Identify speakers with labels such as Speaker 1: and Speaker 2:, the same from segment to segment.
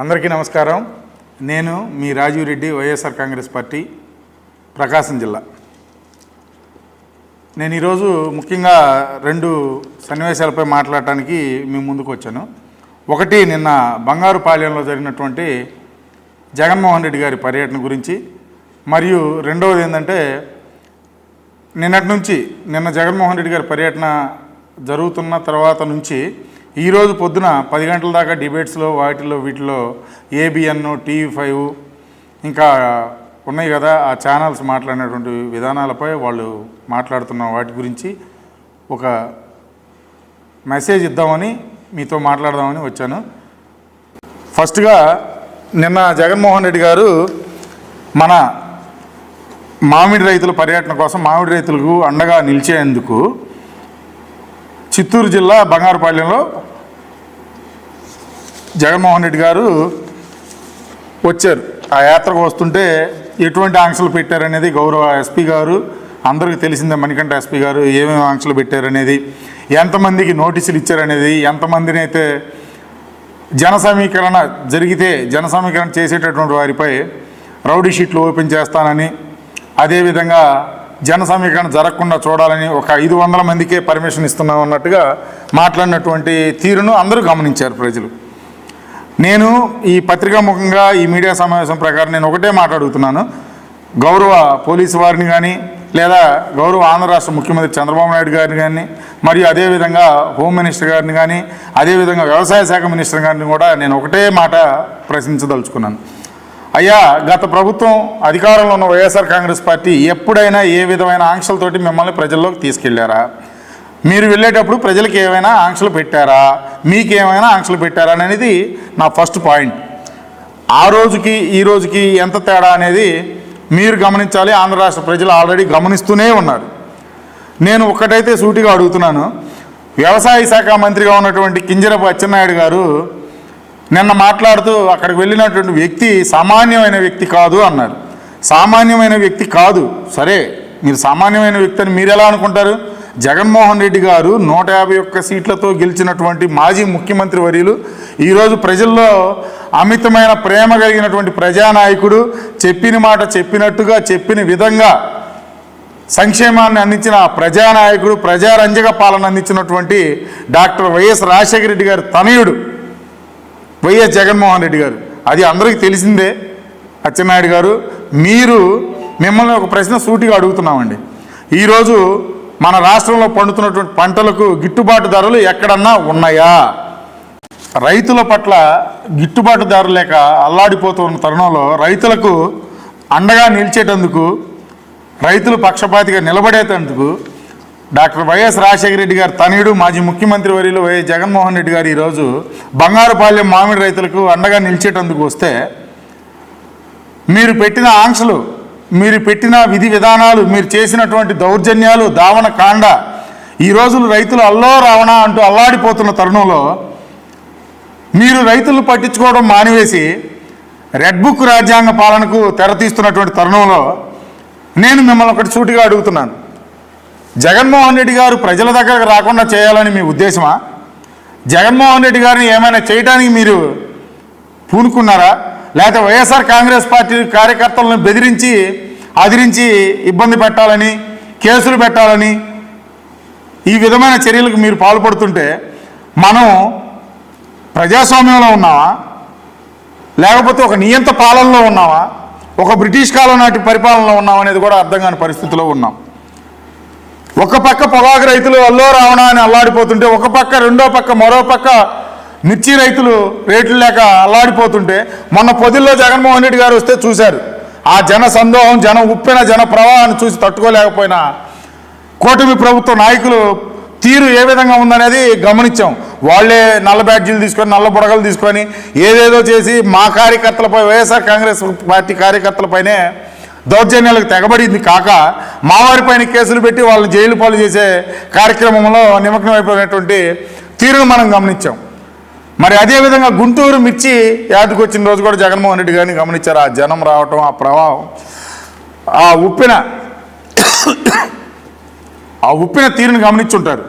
Speaker 1: అందరికీ నమస్కారం. నేను మీ రాజీవ్ రెడ్డి వైఎస్ఆర్ కాంగ్రెస్ పార్టీ ప్రకాశం జిల్లా. నేను ఈరోజు ముఖ్యంగా రెండు సన్నివేశాలపై మాట్లాడటానికి మీ ముందుకు వచ్చాను. ఒకటి నిన్న బంగారుపాలెంలో జరిగినటువంటి జగన్మోహన్ రెడ్డి గారి పర్యటన గురించి. మరియు రెండవది ఏంటంటే నిన్నటి నుంచి నిన్న జగన్మోహన్ రెడ్డి గారి పర్యటన జరుగుతున్న తర్వాత నుంచి ఈరోజు పొద్దున పది గంటల దాకా డిబేట్స్లో వాటిలో వీటిలో ఏబిఎన్ టీవీ ఫైవ్ ఇంకా ఉన్నాయి కదా ఆ ఛానల్స్ మాట్లాడినటువంటి విధానాలపై వాళ్ళు మాట్లాడుతున్న వాటి గురించి ఒక మెసేజ్ ఇద్దామని మీతో మాట్లాడదామని వచ్చాను. ఫస్ట్గా నిన్న జగన్మోహన్ రెడ్డి గారు మన మామిడి రైతుల పర్యటన కోసం మామిడి రైతులకు అండగా నిలిచేందుకు చిత్తూరు జిల్లా బంగారుపాలెంలో జగన్మోహన్ రెడ్డి గారు వచ్చారు. ఆ యాత్రకు వస్తుంటే ఎటువంటి ఆంక్షలు పెట్టారనేది గౌరవ ఎస్పీ గారు అందరికీ తెలిసిందే మణికంఠ ఎస్పీ గారు ఏమేమి ఆంక్షలు పెట్టారనేది ఎంతమందికి నోటీసులు ఇచ్చారనేది ఎంతమందిని అయితే జన సమీకరణ జరిగితే జన సమీకరణ చేసేటటువంటి వారిపై రౌడీ షీట్లు ఓపెన్ చేస్తానని అదేవిధంగా జన సమీకరణ జరగకుండా చూడాలని ఒక ఐదు వందల మందికే పర్మిషన్ ఇస్తున్నాం అన్నట్టుగా మాట్లాడినటువంటి తీరును అందరూ గమనించారు ప్రజలు. నేను ఈ పత్రికా ముఖంగా ఈ మీడియా సమావేశం ప్రకారం నేను ఒకటే మాట్లాడుతున్నాను. గౌరవ పోలీసు వారిని కానీ లేదా గౌరవ ఆంధ్ర రాష్ట్ర ముఖ్యమంత్రి చంద్రబాబు నాయుడు గారిని కానీ మరియు అదేవిధంగా హోమ్ మినిస్టర్ గారిని కానీ అదేవిధంగా వ్యవసాయ శాఖ మినిస్టర్ గారిని కూడా నేను ఒకటే మాట ప్రశ్నించదలుచుకున్నాను. అయ్యా గత ప్రభుత్వం అధికారంలో ఉన్న వైఎస్ఆర్ కాంగ్రెస్ పార్టీ ఎప్పుడైనా ఏ విధమైన ఆంక్షలతోటి మిమ్మల్ని ప్రజల్లోకి తీసుకెళ్ళారా? మీరు వెళ్ళేటప్పుడు ప్రజలకు ఏమైనా ఆంక్షలు పెట్టారా? మీకు ఏమైనా ఆంక్షలు పెట్టారా అనేది నా ఫస్ట్ పాయింట్. ఆ రోజుకి ఈ రోజుకి ఎంత తేడా అనేది మీరు గమనించాలి. ఆంధ్ర రాష్ట్ర ప్రజలు ఆల్రెడీ గమనిస్తూనే ఉన్నారు. నేను ఒక్కటైతే సూటిగా అడుగుతున్నాను. వ్యవసాయ శాఖ మంత్రిగా ఉన్నటువంటి కింజరపు అచ్చెన్నాయుడు గారు నిన్న మాట్లాడుతూ అక్కడికి వెళ్ళినటువంటి వ్యక్తి సామాన్యమైన వ్యక్తి కాదు అన్నారు. సామాన్యమైన వ్యక్తి కాదు. సరే మీరు సామాన్యమైన వ్యక్తి అని మీరు ఎలా అనుకుంటారు? జగన్మోహన్ రెడ్డి గారు నూట యాభై ఒక్క సీట్లతో గెలిచినటువంటి మాజీ ముఖ్యమంత్రి వర్యులు ఈరోజు ప్రజల్లో అమితమైన ప్రేమ కలిగినటువంటి ప్రజానాయకుడు చెప్పిన మాట చెప్పినట్టుగా చెప్పిన విధంగా సంక్షేమాన్ని అందించిన ప్రజానాయకుడు ప్రజారంజక పాలన అందించినటువంటి డాక్టర్ వైఎస్ రాజశేఖర రెడ్డి గారి తనయుడు వైఎస్ జగన్మోహన్ రెడ్డి గారు. అది అందరికీ తెలిసిందే. అచ్చెన్నాయుడు గారు మీరు మిమ్మల్ని ఒక ప్రశ్న సూటిగా అడుగుతున్నామండి. ఈరోజు మన రాష్ట్రంలో పండుతున్నటువంటి పంటలకు గిట్టుబాటు ధరలు ఎక్కడన్నా ఉన్నాయా? రైతుల పట్ల గిట్టుబాటు ధర లేక అల్లాడిపోతున్న తరుణంలో రైతులకు అండగా నిలిచేటందుకు రైతులు పక్షపాతిగా నిలబడేటందుకు డాక్టర్ వైఎస్ రాజశేఖర రెడ్డి గారు తనయుడు మాజీ ముఖ్యమంత్రి వర్యులు వైఎస్ జగన్మోహన్ రెడ్డి గారు ఈరోజు బంగారుపాలెం మామిడి రైతులకు అండగా నిలిచేటందుకు వస్తే మీరు పెట్టిన ఆంక్షలు మీరు పెట్టిన విధి విధానాలు మీరు చేసినటువంటి దౌర్జన్యాలు దావన కాండ ఈ రోజులు రైతులు అల్లో రావణ అంటూ అల్లాడిపోతున్న తరుణంలో మీరు రైతులను పట్టించుకోవడం మానివేసి రెడ్ బుక్ రాజ్యాంగ పాలనకు తెరతీస్తున్నటువంటి తరుణంలో నేను మిమ్మల్ని ఒకటి సూటిగా అడుగుతున్నాను. జగన్మోహన్ రెడ్డి గారు ప్రజల దగ్గరకు రాకుండా చేయాలని మీ ఉద్దేశమా? జగన్మోహన్ రెడ్డి గారిని ఏమైనా చేయడానికి మీరు పూనుకున్నారా? లేకపోతే వైఎస్ఆర్ కాంగ్రెస్ పార్టీ కార్యకర్తలను బెదిరించి అదిరించి ఇబ్బంది పెట్టాలని కేసులు పెట్టాలని ఈ విధమైన చర్యలకు మీరు పాల్పడుతుంటే మనం ప్రజాస్వామ్యంలో ఉన్నావా లేకపోతే ఒక నియంత పాలనలో ఉన్నావా ఒక బ్రిటిష్ కాలం నాటి పరిపాలనలో ఉన్నాం అనేది కూడా అర్థం కాని పరిస్థితిలో ఉన్నాం. ఒక పక్క పొగాకు రైతులు అల్లో రావణ అని అల్లాడిపోతుంటే ఒక పక్క రెండో పక్క మరో పక్క మిర్చి రైతులు రేట్లు లేక అల్లాడిపోతుంటే మొన్న పొదిల్లో జగన్మోహన్ రెడ్డి గారు వస్తే చూశారు. ఆ జన సందోహం జనం ఉప్పిన జన ప్రవాహాన్ని చూసి తట్టుకోలేకపోయినా కూటమి ప్రభుత్వ నాయకులు తీరు ఏ విధంగా ఉందనేది గమనించాం. వాళ్ళే నల్ల బ్యాడ్జీలు తీసుకొని నల్ల బుడగలు తీసుకొని ఏదేదో చేసి మా కార్యకర్తలపై వైఎస్ఆర్ కాంగ్రెస్ పార్టీ కార్యకర్తలపైనే దౌర్జన్యాలకు తెగబడింది కాక మావారిపైన కేసులు పెట్టి వాళ్ళని జైలు పాలు చేసే కార్యక్రమంలో నిమగ్నం అయిపోయినటువంటి తీరును మనం గమనించాం. మరి అదేవిధంగా గుంటూరు మిర్చి యాదకు వచ్చిన రోజు కూడా జగన్మోహన్ రెడ్డి గారిని గమనించారు. ఆ జనం రావటం ఆ ప్రవాహం ఆ ఉప్పిన ఆ ఉప్పిన తీరుని గమనించుంటారు.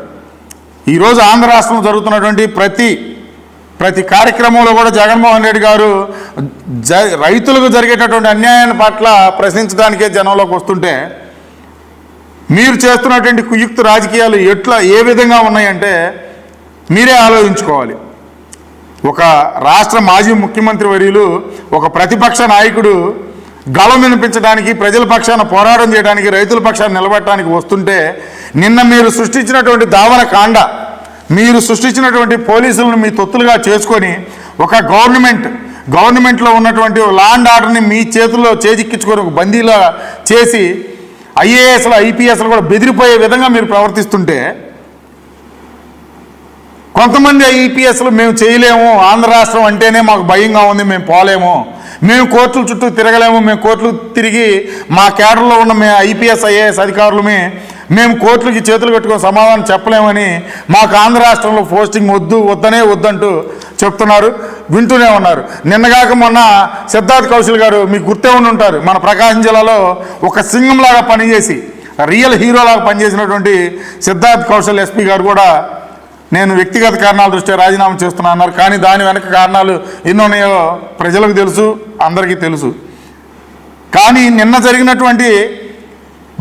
Speaker 1: ఈరోజు ఆంధ్ర రాష్ట్రంలో జరుగుతున్నటువంటి ప్రతి ప్రతి కార్యక్రమంలో కూడా జగన్మోహన్ రెడ్డి గారు జ రైతులకు జరిగేటటువంటి అన్యాయాన్ని పట్ల ప్రశ్నించడానికే జనంలోకి వస్తుంటే మీరు చేస్తున్నటువంటి కుయుక్త రాజకీయాలు ఎట్లా ఏ విధంగా ఉన్నాయంటే మీరే ఆలోచించుకోవాలి. ఒక రాష్ట్ర మాజీ ముఖ్యమంత్రి వర్యులు ఒక ప్రతిపక్ష నాయకుడు గళం వినిపించడానికి ప్రజల పక్షాన పోరాటం చేయడానికి రైతుల పక్షాన నిలబడటానికి వస్తుంటే నిన్న మీరు సృష్టించినటువంటి దావన కాండ మీరు సృష్టించినటువంటి పోలీసులను మీ తొత్తులుగా చేసుకొని ఒక గవర్నమెంట్ గవర్నమెంట్లో ఉన్నటువంటి లా అండ్ ఆర్డర్ని మీ చేతుల్లో చేజిక్కించుకొని ఒక బందీలా చేసి ఐఏఎస్లు ఐపీఎస్లు కూడా బెదిరిపోయే విధంగా మీరు ప్రవర్తిస్తుంటే కొంతమంది ఐపీఎస్లు మేము చేయలేము ఆంధ్ర రాష్ట్రం అంటేనే మాకు భయంగా ఉంది మేము పోలేము మేము కోర్టుల చుట్టూ తిరగలేము మేము కోర్టులు తిరిగి మా కేడర్లో ఉన్న మేము ఐపీఎస్ ఐఏఎస్ అధికారులమే మేము కోర్టులకి చేతులు కట్టుకొని సమాధానం చెప్పలేమని మాకు ఆంధ్ర రాష్ట్రంలో పోస్టింగ్ వద్దు వద్దనే వద్దంటూ చెప్తున్నారు వింటూనే ఉన్నారు. నిన్నగాక మొన్న సిద్ధార్థ్ కౌశల్ గారు మీకు గుర్తే ఉండి ఉంటారు. మన ప్రకాశం జిల్లాలో ఒక సింగంలాగా పనిచేసి రియల్ హీరోలాగా పనిచేసినటువంటి సిద్ధార్థ్ కౌశల్ ఎస్పీ గారు కూడా నేను వ్యక్తిగత కారణాల దృష్ట్యా రాజీనామా చేస్తున్నా అన్నారు. కానీ దాని వెనక కారణాలు ఎన్ని ఉన్నాయో ప్రజలకు తెలుసు అందరికీ తెలుసు. కానీ నిన్న జరిగినటువంటి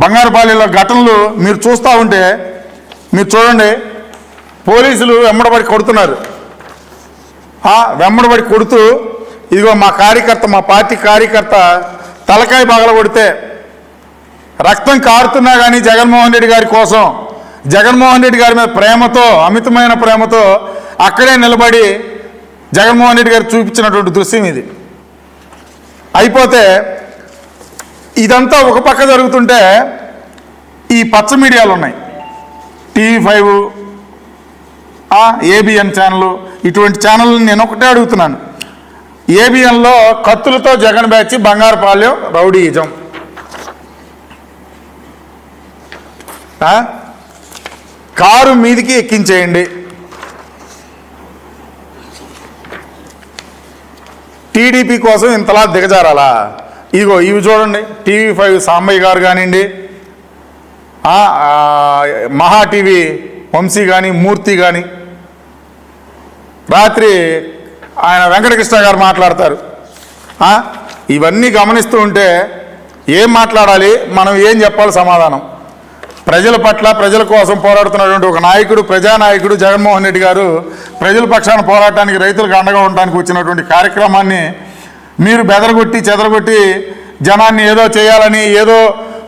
Speaker 1: బంగారుపాలెంలో ఘటనలు మీరు చూస్తూ ఉంటే మీరు చూడండి పోలీసులు వెంబడబడి కొడుతున్నారు. ఆ, వెంబడబడి కొడుతూ ఇదిగో మా కార్యకర్త మా పార్టీ కార్యకర్త తలకాయ పగల కొడితే రక్తం కారుతున్నా కానీ జగన్మోహన్ రెడ్డి గారి కోసం జగన్మోహన్ రెడ్డి గారి మీద ప్రేమతో అమితమైన ప్రేమతో అక్కడే నిలబడి జగన్మోహన్ రెడ్డి గారు చూపించినటువంటి దృశ్యం ఇది. అయిపోతే ఇదంతా ఒక పక్క జరుగుతుంటే ఈ పచ్చ మీడియాలు ఉన్నాయి. టీవీ ఫైవ్ ఏబిఎన్ ఛానల్ ఇటువంటి ఛానల్ని నేను ఒకటే అడుగుతున్నాను. ఏబిఎన్లో కత్తులతో Jagan batch Bangarupalem rowdyism. Car మీదికి ఎక్కించేయండి. టీడీపీ కోసం ఇంతలా దిగజారాలా? ఇదిగో ఇవి చూడండి. టీవీ ఫైవ్ సాంబయ్య గారు కానివ్వండి మహా టీవీ వంశీ కానీ మూర్తి కానీ రాత్రి ఆయన వెంకటకృష్ణ గారు మాట్లాడతారు. ఇవన్నీ గమనిస్తూ ఉంటే ఏం మాట్లాడాలి మనం ఏం చెప్పాలి సమాధానం. ప్రజల పట్ల ప్రజల కోసం పోరాడుతున్నటువంటి ఒక నాయకుడు ప్రజానాయకుడు జగన్మోహన్ రెడ్డి గారు ప్రజల పక్షాన పోరాటానికి రైతులకు అండగా ఉండడానికి వచ్చినటువంటి కార్యక్రమాన్ని మీరు బెదరగొట్టి చెదరగొట్టి జనాన్ని ఏదో చేయాలని ఏదో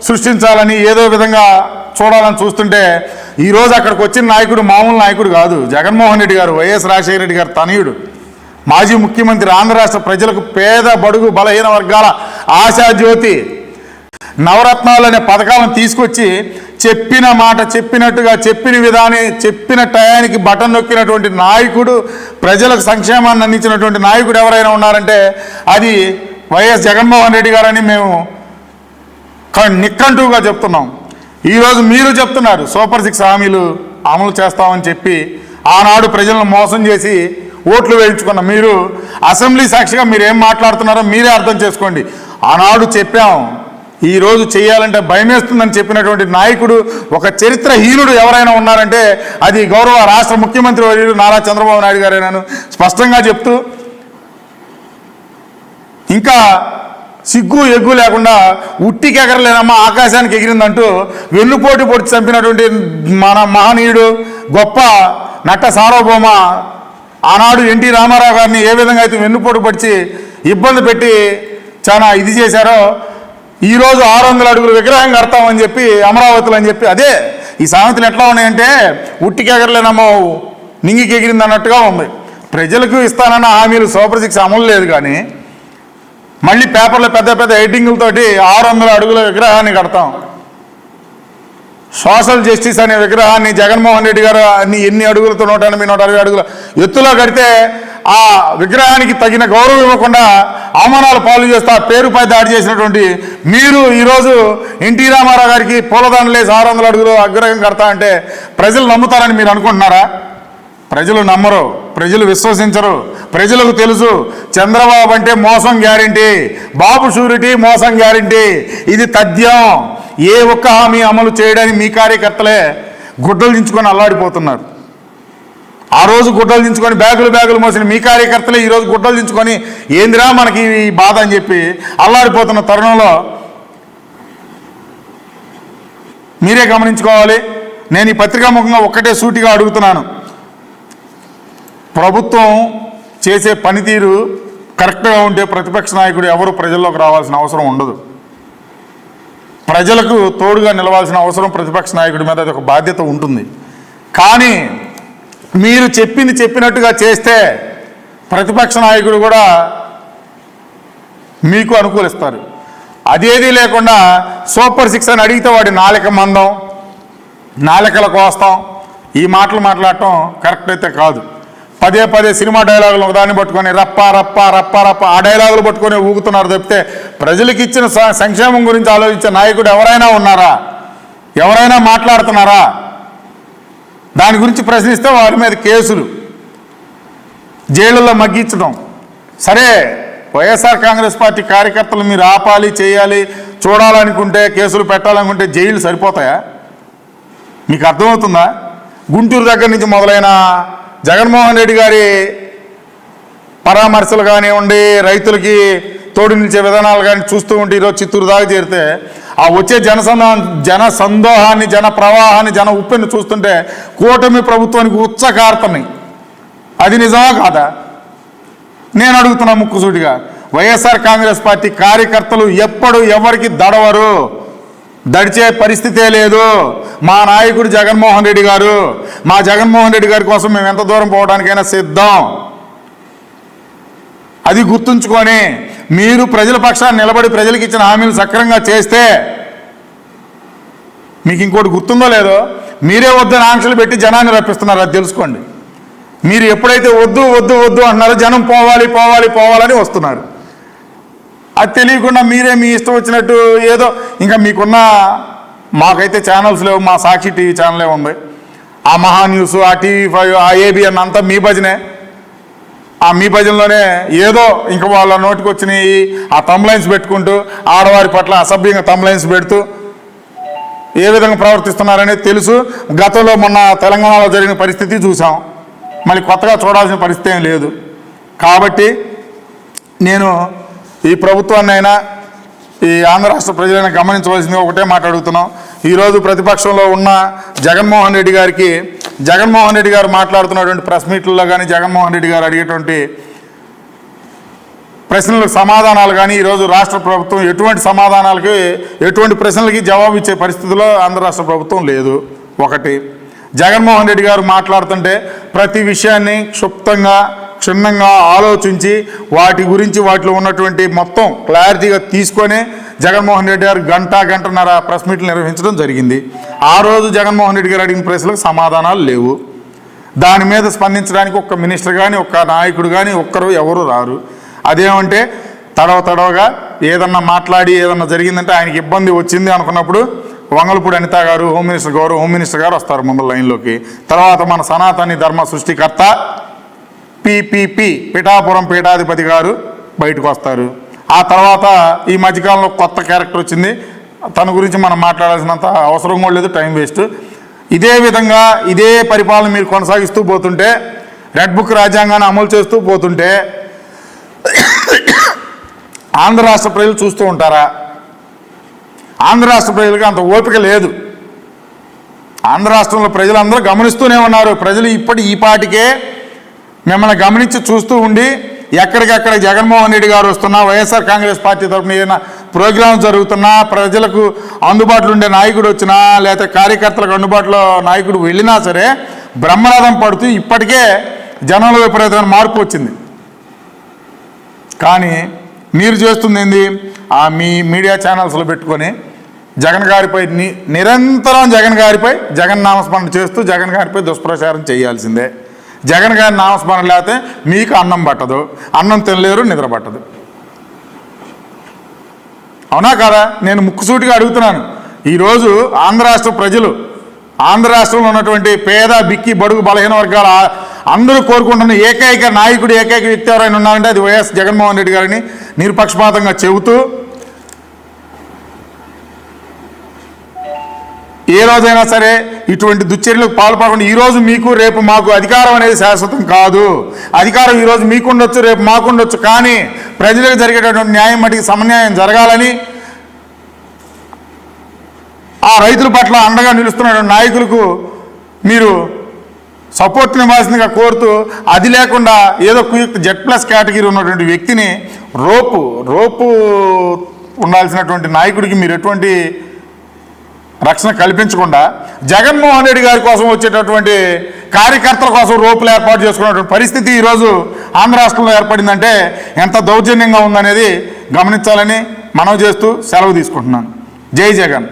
Speaker 1: సృష్టించాలని ఏదో విధంగా చూడాలని చూస్తుంటే ఈరోజు అక్కడికి వచ్చిన నాయకుడు మామూలు నాయకుడు కాదు. జగన్మోహన్ రెడ్డి గారు వైఎస్ రాజశేఖర రెడ్డి గారు తనయుడు. మాజీ ముఖ్యమంత్రి ఆంధ్ర రాష్ట్ర ప్రజలకు పేద బడుగు బలహీన వర్గాల ఆశాజ్యోతి నవరత్నాలు అనే పథకాలను తీసుకొచ్చి చెప్పిన మాట చెప్పినట్టుగా చెప్పిన విధాన్ని చెప్పిన టయానికి బటన్ నొక్కినటువంటి నాయకుడు ప్రజలకు సంక్షేమాన్ని అందించినటువంటి నాయకుడు ఎవరైనా ఉన్నారంటే అది వైఎస్ జగన్మోహన్ రెడ్డి గారని మేము నిక్కంటువుగా నిక్కంటుగా చెప్తున్నాం. ఈరోజు మీరు చెప్తున్నారు సూపర్ సిక్స్ హామీలు అమలు చేస్తామని చెప్పి ఆనాడు ప్రజలను మోసం చేసి ఓట్లు వేయించుకున్న మీరు అసెంబ్లీ సాక్షిగా మీరు ఏం మాట్లాడుతున్నారో మీరే అర్థం చేసుకోండి. ఆనాడు చెప్పాం ఈరోజు చేయాలంటే భయమేస్తుందని చెప్పినటువంటి నాయకుడు ఒక చరిత్రహీనుడు ఎవరైనా ఉన్నారంటే అది గౌరవ రాష్ట్ర ముఖ్యమంత్రి వర్యుడు నారా చంద్రబాబు నాయుడు గారేనాను. స్పష్టంగా చెప్తూ ఇంకా సిగ్గు ఎగ్గు లేకుండా ఉట్టికి ఎగరలేనమ్మా ఆకాశానికి ఎగిరిందంటూ వెన్నుపోటు పొడిచి చంపినటువంటి మన మహనీయుడు గొప్ప నట్ట సార్వభౌమ ఆనాడు ఎన్టీ రామారావు గారిని ఏ విధంగా అయితే వెన్నుపోటు పొడిచి ఇబ్బంది పెట్టి చాలా ఇది చేశారో ఈరోజు ఆరు వందల అడుగులు విగ్రహం కడతామని చెప్పి అమరావతిలో అని చెప్పి అదే ఈ సామెతలు ఎట్లా ఉన్నాయంటే ఉట్టికెగరలేనమ్మో నింగికెగిరింది నింగికి ఎగిరింది అన్నట్టుగా ఉంది. ప్రజలకు ఇస్తానన్న హామీలు సూపర్సిక్స్ అమలు లేదు కానీ మళ్ళీ పేపర్లో పెద్ద పెద్ద హెడ్డింగులతోటి ఆరు వందల అడుగుల విగ్రహాన్ని కడతాం. సోషల్ జస్టిస్ అనే విగ్రహాన్ని జగన్మోహన్ రెడ్డి గారు అన్ని ఎన్ని అడుగులతో నూట ఎనభై నూట అరవై అడుగుల ఎత్తులో కడితే ఆ విగ్రహానికి తగిన గౌరవం ఇవ్వకుండా అవమానాలు పాలు చేస్తా పేరుపై దాడి చేసినటువంటి మీరు ఈరోజు ఎన్టీ రామారావు గారికి పూలదండలేసి ఆరు వందల అడుగులు అగ్రహం కడతా అంటే ప్రజలు నమ్ముతారని మీరు అనుకుంటున్నారా? ప్రజలు నమ్మరు ప్రజలు విశ్వసించరు ప్రజలకు తెలుసు చంద్రబాబు అంటే మోసం గ్యారంటీ బాబు షూరిటీ మోసం గ్యారంటీ ఇది తథ్యం. ఏ ఒక్క హామీ అమలు చేయడానికి మీ కార్యకర్తలే గుడ్డలు దించుకొని అల్లాడిపోతున్నారు. ఆ రోజు గుడ్డలు దించుకొని బ్యాగులు బ్యాగులు మోసిన మీ కార్యకర్తలే ఈరోజు గుడ్డలు దించుకొని ఏందిరా మనకి ఈ బాధ అని చెప్పి అల్లాడిపోతున్న తరుణంలో మీరే గమనించుకోవాలి. నేను ఈ పత్రికాముఖంగా ఒక్కటే సూటిగా అడుగుతున్నాను. ప్రభుత్వం చేసే పనితీరు కరెక్ట్గా ఉంటే ప్రతిపక్ష నాయకుడు ఎవరు ప్రజల్లోకి రావాల్సిన అవసరం ఉండదు. ప్రజలకు తోడుగా నిలవాల్సిన అవసరం ప్రతిపక్ష నాయకుడి మీద అది ఒక బాధ్యత ఉంటుంది. కానీ మీరు చెప్పింది చెప్పినట్టుగా చేస్తే ప్రతిపక్ష నాయకుడు కూడా మీకు అనుకూలిస్తారు. అదేది లేకుండా సూపర్ సిక్స్ అని అడిగితే వాడి నాలిక మందం నాలికల కోస్తాం ఈ మాటలు మాట్లాడటం కరెక్ట్ అయితే కాదు. పదే పదే సినిమా డైలాగులు ఒకదాన్ని పట్టుకొని రప్ప రప్ప రప్ప రప్ప ఆ డైలాగులు పట్టుకొని ఊగుతున్నారు తప్పితే ప్రజలకు ఇచ్చిన స- సంక్షేమం గురించి ఆలోచించే నాయకుడు ఎవరైనా ఉన్నారా? ఎవరైనా మాట్లాడుతున్నారా? దాని గురించి ప్రశ్నిస్తే వారి మీద కేసులు. జైళ్ళలో మగ్గించడం. సరే వైఎస్ఆర్ కాంగ్రెస్ పార్టీ కార్యకర్తలు మీరు ఆపాలి చేయాలి చూడాలనుకుంటే కేసులు పెట్టాలనుకుంటే జైలు సరిపోతాయా? మీకు అర్థమవుతుందా? గుంటూరు దగ్గర నుంచి మొదలైన జగన్మోహన్ రెడ్డి గారి పరామర్శలు కానివ్వండి రైతులకి తోడు నిలిచే విధానాలు కానీ చూస్తూ ఉంటే ఈరోజు చిత్తూరు దాకా చేరితే ఆ వచ్చే జనసంద జన సందోహాన్ని జన ప్రవాహాన్ని జన ఉప్పెను చూస్తుంటే కూటమి ప్రభుత్వానికి ఉచ్చకార్తని అది నిజమా కాదా? నేను అడుగుతున్నా ముక్కుసూటిగా వైఎస్ఆర్ కాంగ్రెస్ పార్టీ కార్యకర్తలు ఎప్పుడు ఎవరికి దడవరు? దడిచే పరిస్థితే లేదు. మా నాయకుడు జగన్మోహన్ రెడ్డి గారు. మా జగన్మోహన్ రెడ్డి గారి కోసం మేము ఎంత దూరం పోవడానికైనా సిద్ధం. అది గుర్తుంచుకొని మీరు ప్రజల పక్షాన్ని నిలబడి ప్రజలకు ఇచ్చిన హామీలు సక్రమంగా చేస్తే మీకు ఇంకోటి గుర్తుందో లేదో మీరే వద్దని ఆంక్షలు పెట్టి జనాన్ని రప్పిస్తున్నారు అది తెలుసుకోండి. మీరు ఎప్పుడైతే వద్దు వద్దు వద్దు అంటున్నారో జనం పోవాలి పోవాలి పోవాలని వస్తున్నారు. అది తెలియకుండా మీరే మీ ఇష్టం వచ్చినట్టు ఏదో ఇంకా మీకున్న మాకైతే ఛానల్స్ లేవు మా సాక్షి టీవీ ఛానలే ఉంది. ఆ మహా న్యూస్ ఆ టీవీ ఫైవ్ ఆ ఏబిఎన్ అంతా మీ భజనే. ఆ మీ భజనలోనే ఏదో ఇంకా వాళ్ళ నోటికి వచ్చినాయి ఆ తమ్లైన్స్ పెట్టుకుంటూ ఆడవారి పట్ల అసభ్యంగా తమ్లైన్స్ పెడుతూ ఏ విధంగా ప్రవర్తిస్తున్నారనేది తెలుసు. గతంలో మొన్న తెలంగాణలో జరిగిన పరిస్థితి చూసాం. మళ్ళీ కొత్తగా చూడాల్సిన పరిస్థితి ఏం లేదు. కాబట్టి నేను ఈ ప్రభుత్వాన్నైనా ఈ ఆంధ్ర రాష్ట్ర ప్రజలైనా గమనించవలసింది ఒకటే మాట ఈరోజు ప్రతిపక్షంలో ఉన్న జగన్మోహన్ రెడ్డి గారికి జగన్మోహన్ రెడ్డి గారు మాట్లాడుతున్నటువంటి ప్రెస్ మీట్లలో కానీ జగన్మోహన్ రెడ్డి గారు అడిగేటువంటి ప్రశ్నలకు సమాధానాలు కానీ ఈరోజు రాష్ట్ర ప్రభుత్వం ఎటువంటి సమాధానాలకి ఎటువంటి ప్రశ్నలకి జవాబు ఇచ్చే పరిస్థితిలో ఆంధ్ర రాష్ట్ర ప్రభుత్వం లేదు. ఒకటి జగన్మోహన్ రెడ్డి గారు మాట్లాడుతుంటే ప్రతి విషయాన్ని క్షుప్తంగా క్షుణ్ణంగా ఆలోచించి వాటి గురించి వాటిలో ఉన్నటువంటి మొత్తం క్లారిటీగా తీసుకొని జగన్మోహన్ రెడ్డి గారు గంట గంటన్నర ప్రెస్ మీట్లు నిర్వహించడం జరిగింది. ఆ రోజు జగన్మోహన్ రెడ్డి గారు అడిగిన ప్రశ్నలకు సమాధానాలు లేవు. దాని మీద స్పందించడానికి ఒక్క మినిస్టర్ కానీ ఒక్క నాయకుడు కానీ ఒక్కరు ఎవరు రారు. అదేమంటే తడవ తడవగా ఏదన్నా మాట్లాడి ఏదన్నా జరిగిందంటే ఆయనకి ఇబ్బంది వచ్చింది అనుకున్నప్పుడు వంగలపూడి అనిత గారు హోమ్ మినిస్టర్ గారు హోమ్ మినిస్టర్ గారు వస్తారు ముందు లైన్లోకి. తర్వాత మన సనాతని ధర్మ సృష్టికర్త పిపిపి పిఠాపురం పీఠాధిపతి గారు బయటకు వస్తారు. ఆ తర్వాత ఈ మధ్యకాలంలో కొత్త క్యారెక్టర్ వచ్చింది. తన గురించి మనం మాట్లాడాల్సినంత అవసరం కూడా లేదు టైం వేస్ట్. ఇదే విధంగా ఇదే పరిపాలన మీరు కొనసాగిస్తూ పోతుంటే రెడ్ బుక్ రాజ్యాంగాన్ని అమలు చేస్తూ పోతుంటే ఆంధ్ర రాష్ట్ర ప్రజలు చూస్తూ ఉంటారా? ఆంధ్ర రాష్ట్ర ప్రజలకు అంత ఓపిక లేదు. ఆంధ్ర రాష్ట్రంలో ప్రజలందరూ గమనిస్తూనే ఉన్నారు. ప్రజలు ఇప్పటి ఈ పాటికే మిమ్మల్ని గమనించి చూస్తూ ఉండి ఎక్కడికెక్కడ జగన్మోహన్ రెడ్డి గారు వస్తున్నా వైఎస్ఆర్ కాంగ్రెస్ పార్టీ తరఫున ఏదైనా ప్రోగ్రాం జరుగుతున్నా ప్రజలకు అందుబాటులో ఉండే నాయకుడు వచ్చినా లేకపోతే కార్యకర్తలకు అందుబాటులో నాయకుడు వెళ్ళినా సరే బ్రహ్మరథం పడుతూ ఇప్పటికే జనంలో విపరీతమైన మార్పు వచ్చింది. కానీ మీరు చేస్తుంది ఏంది? ఆ మీ మీడియా ఛానల్స్లో పెట్టుకొని జగన్ గారిపై ని నిరంతరం జగన్ గారిపై జగన్ నామస్మరణ చేస్తూ జగన్ గారిపై దుష్ప్రచారం చేయాల్సిందే. జగన్ గారి నామస్మరణ లేకపోతే మీకు అన్నం పట్టదు. అన్నం తినలేరు నిద్ర పట్టదు. అవునా కదా? నేను ముక్కుసూటిగా అడుగుతున్నాను. ఈరోజు ఆంధ్ర రాష్ట్ర ప్రజలు ఆంధ్ర రాష్ట్రంలో ఉన్నటువంటి పేద బిక్కి బడుగు బలహీన వర్గాల అందరూ కోరుకుంటున్న ఏకైక నాయకుడు ఏకైక వ్యక్తి ఎవరైనా ఉన్నారంటే అది వైఎస్ జగన్మోహన్ రెడ్డి గారిని నిరుపక్షపాతంగా చెబుతూ ఏ రోజైనా సరే ఇటువంటి దుశ్చర్యలకు పాల్పడకుండా ఈరోజు మీకు రేపు మాకు అధికారం అనేది శాశ్వతం కాదు. అధికారం ఈరోజు మీకు ఉండొచ్చు రేపు మాకు ఉండొచ్చు కానీ ప్రజలకు జరిగేటటువంటి న్యాయం మటుకు సమన్యాయం జరగాలని ఆ రైతుల పట్ల అండగా నిలుస్తున్న నాయకులకు మీరు సపోర్ట్ ఇవ్వాల్సిందిగా కోరుతూ అది లేకుండా ఏదో క్విక్ జెడ్ ప్లస్ కేటగిరీ ఉన్నటువంటి వ్యక్తిని రోపు రోపు ఉండాల్సినటువంటి నాయకుడికి మీరు ఎటువంటి రక్షణ కల్పించకుండా జగన్మోహన్ రెడ్డి గారి కోసం వచ్చేటటువంటి కార్యకర్తల కోసం రోపులు ఏర్పాటు చేసుకున్నటువంటి పరిస్థితి ఈరోజు ఆంధ్ర రాష్ట్రంలో ఏర్పడిందంటే ఎంత దౌర్జన్యంగా ఉందనేది గమనించాలని మనవి చేస్తూ సెలవు తీసుకుంటున్నాను. జై జగన్.